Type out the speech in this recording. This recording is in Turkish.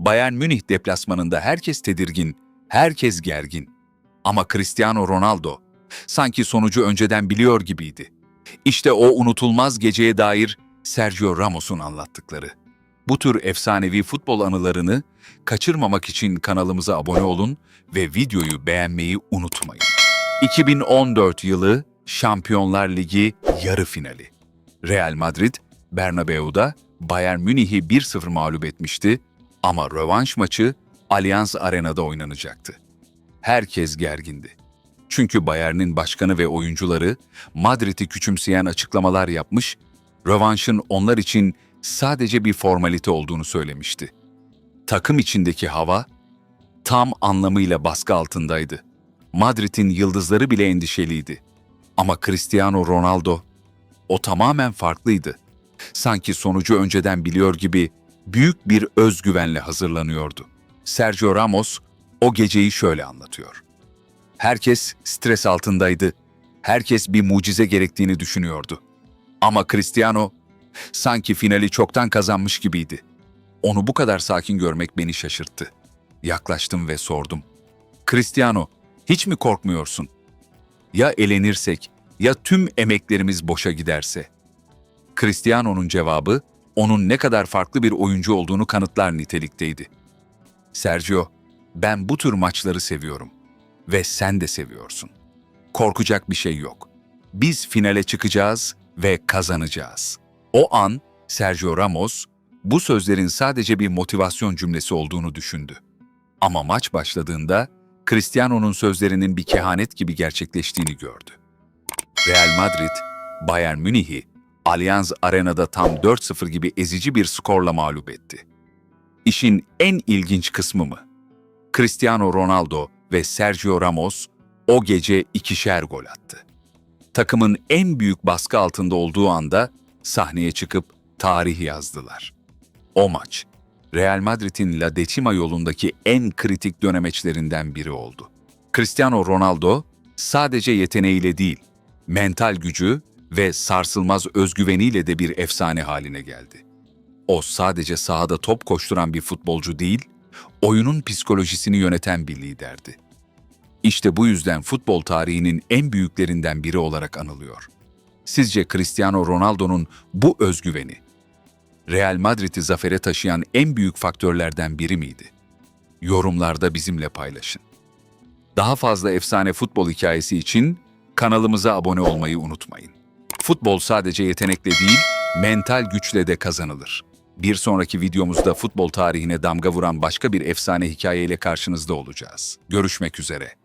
Bayern Münih deplasmanında herkes tedirgin, herkes gergin. Ama Cristiano Ronaldo sanki sonucu önceden biliyor gibiydi. İşte o unutulmaz geceye dair Sergio Ramos'un anlattıkları. Bu tür efsanevi futbol anılarını kaçırmamak için kanalımıza abone olun ve videoyu beğenmeyi unutmayın. 2014 yılı Şampiyonlar Ligi yarı finali. Real Madrid, Bernabeu'da Bayern Münih'i 1-0 mağlup etmişti ama rövanş maçı Allianz Arena'da oynanacaktı. Herkes gergindi. Çünkü Bayern'in başkanı ve oyuncuları Madrid'i küçümseyen açıklamalar yapmış, rövanşın onlar için sadece bir formalite olduğunu söylemişti. Takım içindeki hava tam anlamıyla baskı altındaydı. Madrid'in yıldızları bile endişeliydi. Ama Cristiano Ronaldo o tamamen farklıydı. Sanki sonucu önceden biliyor gibi büyük bir özgüvenle hazırlanıyordu. Sergio Ramos o geceyi şöyle anlatıyor. Herkes stres altındaydı. Herkes bir mucize gerektiğini düşünüyordu. Ama Cristiano sanki finali çoktan kazanmış gibiydi. Onu bu kadar sakin görmek beni şaşırttı. Yaklaştım ve sordum. Cristiano, hiç mi korkmuyorsun? Ya elenirsek, ya tüm emeklerimiz boşa giderse? Cristiano'nun cevabı, onun ne kadar farklı bir oyuncu olduğunu kanıtlar nitelikteydi. Sergio, ben bu tür maçları seviyorum. Ve sen de seviyorsun. Korkacak bir şey yok. Biz finale çıkacağız ve kazanacağız. O an Sergio Ramos bu sözlerin sadece bir motivasyon cümlesi olduğunu düşündü. Ama maç başladığında Cristiano'nun sözlerinin bir kehanet gibi gerçekleştiğini gördü. Real Madrid, Bayern Münih'i Allianz Arena'da tam 4-0 gibi ezici bir skorla mağlup etti. İşin en ilginç kısmı mı? Cristiano Ronaldo ve Sergio Ramos o gece ikişer gol attı. Takımın en büyük baskı altında olduğu anda sahneye çıkıp tarih yazdılar. O maç, Real Madrid'in La Decima yolundaki en kritik dönemeçlerinden biri oldu. Cristiano Ronaldo sadece yeteneğiyle değil, mental gücü ve sarsılmaz özgüveniyle de bir efsane haline geldi. O sadece sahada top koşturan bir futbolcu değil, oyunun psikolojisini yöneten bir liderdi. İşte bu yüzden futbol tarihinin en büyüklerinden biri olarak anılıyor. Sizce Cristiano Ronaldo'nun bu özgüveni, Real Madrid'i zafere taşıyan en büyük faktörlerden biri miydi? Yorumlarda bizimle paylaşın. Daha fazla efsane futbol hikayesi için kanalımıza abone olmayı unutmayın. Futbol sadece yetenekle değil, mental güçle de kazanılır. Bir sonraki videomuzda futbol tarihine damga vuran başka bir efsane hikayeyle karşınızda olacağız. Görüşmek üzere.